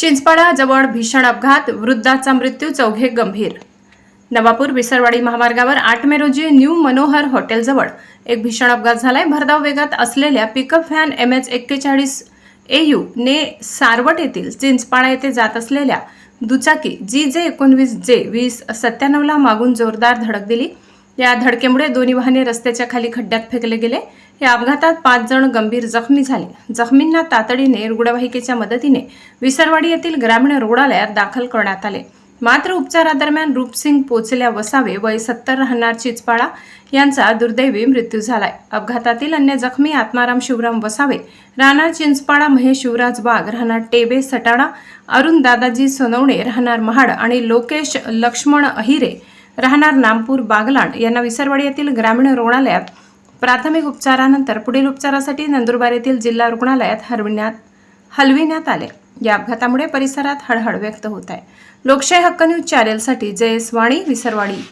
चिंचपाडाजवळ भीषण अपघात वृद्धाचा मृत्यू चौघे गंभीर. नवापूर विसरवाडी महामार्गावर आठ मे रोजी न्यू मनोहर हॉटेलजवळ एक भीषण अपघात झालाय. भरधाव वेगात असलेल्या पिकअप व्हॅन एम एच एक्केचाळीस ए ने सारवट येथील चिंचपाडा येथे जात असलेल्या दुचाकी जी जे एकोणवीस जे वीस सत्त्याण्णवला मागून जोरदार धडक दिली. या धडकेमुळे दोन्ही वाहने रस्त्याच्या खाली खड्ड्यात फेकले गेले. या अपघातात पाच जण गंभीर जखमी झाले. जखमींना तातडीने रुग्णवाहिकेच्या मदतीने विसरवाडी येथील ग्रामीण रुग्णालयात दाखल करण्यात आले. मात्र उपचारादरम्यान रूपसिंग पोचल्या वसावे वय सत्तर राहणार चिचपाळा यांचा दुर्दैवी मृत्यू झालाय. अपघातातील अन्य जखमी आत्माराम शिवराम वसावे राहणार चिंचपाडा महेश शिवराज वाघ राहणार टेबे सटाणा अरुण दादाजी सोनवणे राहणार महाड आणि लोकेश लक्ष्मण अहिरे राहणार नामपूर बागलाण यांना विसरवाडी येथील ग्रामीण रुग्णालयात प्राथमिक उपचारानंतर पुढील उपचारासाठी नंदुरबार येथील जिल्हा रुग्णालयात हरविण्यात हलविण्यात आले. या अपघातामुळे परिसरात हळहळ व्यक्त होत आहे. लोकशाही हक्क न्यूज चॅनेलसाठी जयस वाणी विसरवाडी.